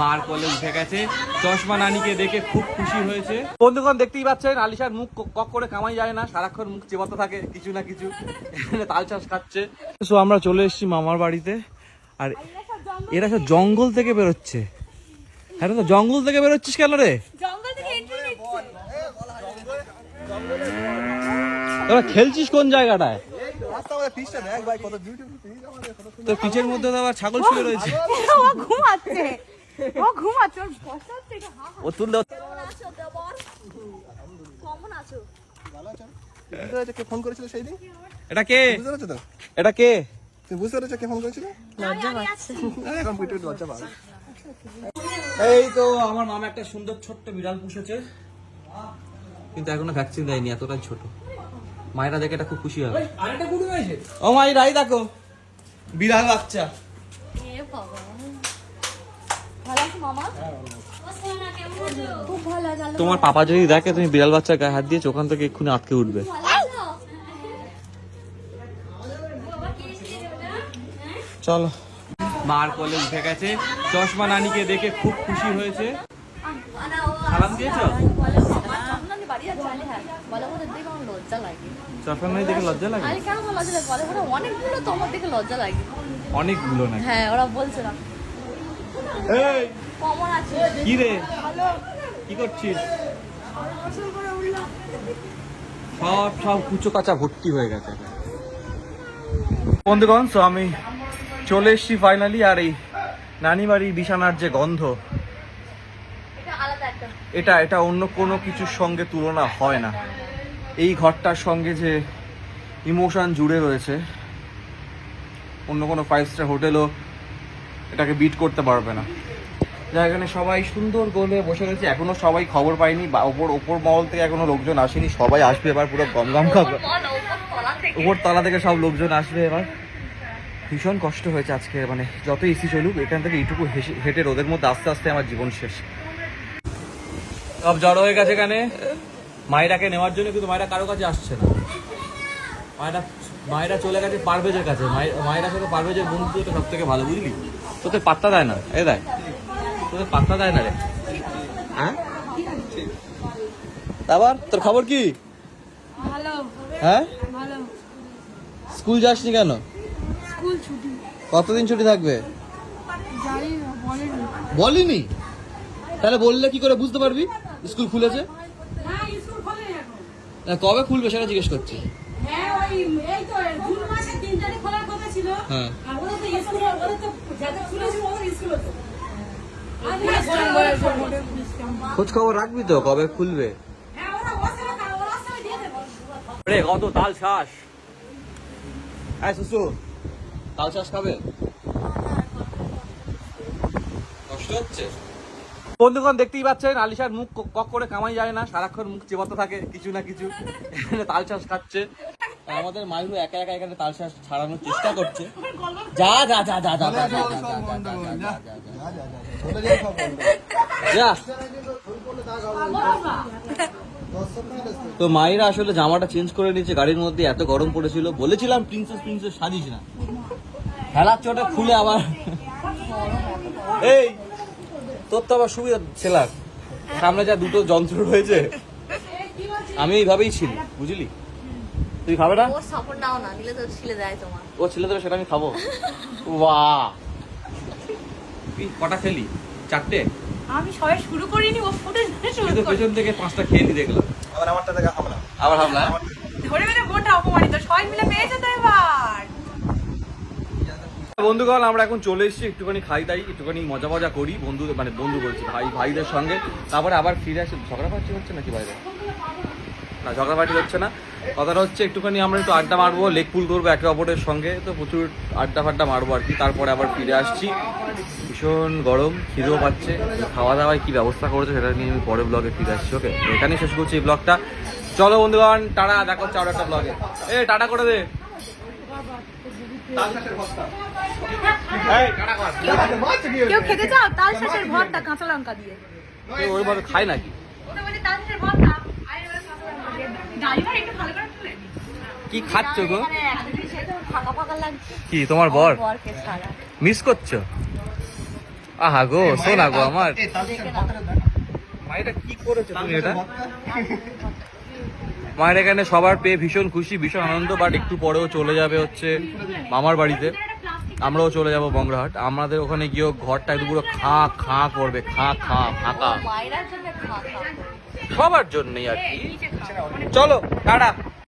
মার কোলে উঠে গেছে। চশমা নানিকে দেখে খুব খুশি হয়েছে। বন্ধুগণ দেখতেই পাচ্ছেন আলিশার মুখ ক- কক করে কামাই যায় না সারাক্ষণ মুখ চেপাতে থাকে কিছু না কিছু। তাল চাষ খাচ্ছে। সো আমরা চলে এসেছি মামার বাড়িতে। আর এরা সব জঙ্গল থেকে বেরোচ্ছে। হ্যাঁ তো জঙ্গল থেকে বেরোচ্ছিস কেন রে? জঙ্গল থেকে এন্ট্রি নিচ্ছে। তোরা খেলছিস কোন জায়গাটায়? রাস্তা আমাদের পিসটা দেখ ভাই কত বিউটিফুল পিস আমাদের কত সুন্দর। তোর পিচের মধ্যে তো আবার ছাগল শুয়ে রয়েছে। ঘুমাচ্ছে। ও ঘুমাচ্ছে। ওর এটা হা ও তুললে কেমন আছো? দেবর কেমন আছো? ভালো আছো? বুঝতে পেরেছ কে ফোন করেছিল সেই দিন? এটা কে? বুঝতে পেরেছ তো? এটা কে? তুমি বুঝতে পেরেছ কে ফোন করেছিল? লজ্জা পাচ্ছে এখন পিটু লজ্জা পাবে। এই তো আমার মামা একটা সুন্দর ছোট্ট বিড়াল পুষেছে। কিন্তু এখনও ভ্যাকসিন দেয়নি এতটাই ছোট। মায়েরা দেখে এটা খুব খুশি হবে। আরেকটা কুটুম হয়েছে ও মাই রাই দেখো। বিড়াল বাচ্চা। এ বাবা। ভালো আছো মামা? খুব ভালো আছে তোমার পাপা যদি দেখে তুমি বিড়াল বাচ্চার গায়ে হাত দিয়েছ ওখান থেকে এক্ষুনি আটকে উঠবে। চলো। মার কোলে উঠে গেছে। চশমা নানিকে দেখে খুব খুশি হয়েছে। সালাম দিয়েছ? চশমা নানি দেখে লজ্জা লাগে? অনেকগুলো তোমার দেখে লজ্জা লাগে। অনেকগুলো নাকি? হ্যাঁ ওরা বলছে না। এই কেমন কি রে? কি করছিস? সব সব কুচো কাঁচা ভর্তি হয়ে গেছে। বন্ধুগণ তো আমি চলে এসছি ফাইনালি আর এই নানি বাড়ির বিছানার যে গন্ধ এটা এটা অন্য কোনো কিছুর সঙ্গে তুলনা হয় না। এই ঘরটার সঙ্গে যে ইমোশন জুড়ে রয়েছে অন্য কোনো ফাইভ স্টার হোটেলও এটাকে বিট করতে পারবে না। যা এখানে সবাই সুন্দর গোলে বসে রয়েছে। এখনও সবাই খবর পায়নি বা ওপর ওপর মহল থেকে এখনও লোকজন আসেনি। সবাই আসবে এবার পুরো গম গম খাবে ওপর তলা থেকে। সব লোকজন আসবে এবার। ভীষণ কষ্ট হয়েছে আজকে মানে যত এসি চলুক এখান থেকে এইটুকু হেসে- হেঁটে রোদের মধ্যে আস্তে আস্তে আমার জীবন শেষ। সব জড়ো হয়ে গেছে এখানে। মায়েরাকে নেওয়ার জন্য কিন্তু মায়েরা কারও কাছে আসছে না। মায়েরা মায়েরা চলে গেছে পারভেজের কাছে। মায়ের- মায়েরা সাথে পারভেজের বন্ধুত্বটা সব থেকে ভালো বুঝলি? তোদের পাত্তা দেয় না। এ দেয় তোদের পাত্তা দেয় না রে। হ্যাঁ? আবার তোর খবর কি? হ্যাঁ? স্কুল যাসনি কেন? কতদিন ছুটি থাকবে? বলেনি। তাহলে বললে কি করে বুঝতে পারবি? স্কুল খুলেছে? হ্যাঁ কবে খুলবে সেটা জিজ্ঞেস করছি। এই তো জুন মাসে তিন তারিখ খোলার কথা ছিল। হ্যাঁ। আর ওদের তো স্কুল ওদের তো যাদের খুলেছে ওদের স্কুল হতো। খোঁজ খবর রাখবি তো কবে খুলবে? হ্যাঁ কত তাল শ্বাস হ্যাঁ সুসু তাল শ্বাস খাবে? কষ্ট হচ্ছে। বন্ধুগণ দেখতেই পাচ্ছেন আলিশার মুখ ক- কক করে কামাই যায় না সারাক্ষণ মুখ চেপাতে থাকে কিছু না কিছু। তাল শ্বাস খাচ্ছে। আমাদের মাইরু একা একা এখানে তাল ছাড়ানোর চেষ্টা করছে যা যা যা যা যা যা যা। যা তো মায়েরা আসলে জামাটা চেঞ্জ করে নিয়েছে গাড়ির মধ্যে এত গরম পড়েছিল বলেছিলাম প্রিন্সেস প্রিন্সেস সাজিস না খেলার চোটে খুলে আবার এই তোর তো আবার সুবিধা ছেলার সামনে যা দুটো যন্ত্র রয়েছে আমি এইভাবেই ছিল বুঝলি তুই খাবে না? ওর সাপোর্ট নাও না নিলে তো ছিলে দেয় তোমার। ও ছেলে দেবে সেটা আমি খাব। বাহ। তুই কটা খেলি? চারটে? আমি সবাই শুরু করিনি ও ফুটে শুরু করে পেছন থেকে পাঁচটা খেয়ে নি দেখলাম। আবার আমারটা দেখা খাব না। আবার ভাবলাম ধরে মেরে বোনটা অপমানিত সবাই মিলে পেয়েছে তো এবার। বন্ধুগণ আমরা এখন চলে এসেছি একটুখানি খাই দাই একটুখানি মজা মজা করি বন্ধু মানে বন্ধু বলছি ভাই ভাইদের সঙ্গে। তারপরে আবার ফিরে আসি। ঝগড়াপাটি হচ্ছে নাকি বাইরে না ঝগড়াপাটি হচ্ছে না। কথাটা হচ্ছে একটুখানি আমরা একটু আড্ডা মারবো লেগ পুল করব একে অপরের সঙ্গে। তো প্রচুর আড্ডা ফাড্ডা মারবো আর কি। তারপরে আবার ফিরে আসছি। ভীষণ গরম খিদেও পাচ্ছে। খাওয়া দাওয়ায় কি ব্যবস্থা করেছে সেটা নিয়ে আমি পরে ব্লগে ফিরে আসছি ওকে এখানেই শেষ করছি এই ব্লগটা চলো বন্ধুগণ টাটা দেখা হচ্ছে আরও একটা ব্লগে এ টাটা করে দে। কেউ খেতে চাও? তাল কাঁচা লঙ্কা দিয়ে। এ, ভাবে খায় নাকি ওটা বলে তার শেষের ভরটা আর এবার গাড়িটা একটু ভালো করে তুলে কি খাচ্ছ গো? মানে কি তোমার বর? মিস করছ? আহা গো শোনা গো আমার। এই তালদির ভক্তরা দেখ মায়েরা কি করেছ তুমি এটা? মায়ের এখানে সবার পেয়ে ভীষণ খুশি ভীষণ আনন্দ বাট একটু পরেও চলে যাবে হচ্ছে মামার বাড়িতে। আমরাও চলে যাব বংরাহাট আমাদের ওখানে গিয়েও ঘরটা একটু পুরো খা খা করবে খা খা ফাঁকা সবার জন্যই আর কি। চলো টাটা